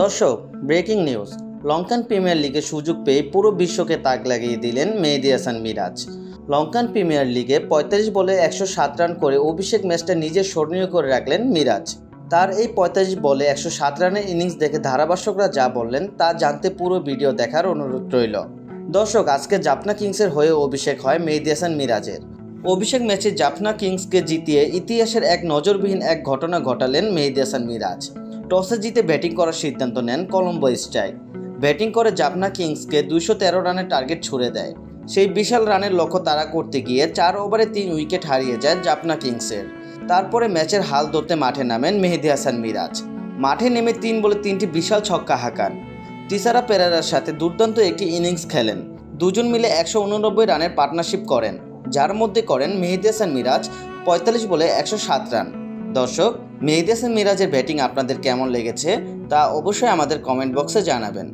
দর্শক breaking news Lankan premier লিগে সুযোগ পেয়ে পুরো বিশ্বকে তাক লাগিয়ে দিলেন মেহেদি হাসান মিরাজ। লঙ্কান প্রিমিয়ার লিগে পঁয়তাল্লিশ বলে একশো সাত রান করে অভিষেক ম্যাচটা নিজে স্মরণীয় করে রাখলেন মিরাজ। তার এই পঁয়তাল্লিশ বলে একশো সাত রানের ইনিংস দেখে ধারাভাষ্যকরা যা বললেন তা জানতে পুরো ভিডিও দেখার অনুরোধ রইল। দর্শক, আজকে জাপনা কিংসের হয়ে অভিষেক হয় মেহেদি হাসান মিরাজের। অভিষেক ম্যাচে জাফনা কিংসকে জিতিয়ে ইতিহাসের এক নজরবিহীন এক ঘটনা ঘটালেন মেহেদি হাসান মিরাজ। টসে জিতে ব্যাটিং করার সিদ্ধান্ত নেন কলম্বো স্ট্রাইক। ব্যাটিং করে জাফনা কিংসকে দুশো তেরো রানের টার্গেট ছুড়ে দেয়। সেই বিশাল রানের লক্ষ্য তারা করতে গিয়ে চার ওভারে তিন উইকেট হারিয়ে যায় জাফনা কিংসের। তারপরে ম্যাচের হাল ধরতে মাঠে নামেন মেহেদি হাসান মিরাজ। মাঠে নেমে তিন বলে তিনটি বিশাল ছক্কা হাঁকান। তিসারা পেরারার সাথে দুর্দান্ত একটি ইনিংস খেলেন। দুজন মিলে একশো উননব্বই রানের পার্টনারশিপ করেন। যার মধ্যে করেন মেহেদি হাসান মিরাজ, পঁয়তাল্লিশ বলে একশো সাত রান। দর্শক, মেহেদি হাসান মিরাজের ব্যাটিং আপনাদের কেমন লেগেছে তা অবশ্যই আমাদের কমেন্ট বক্সে জানাবেন।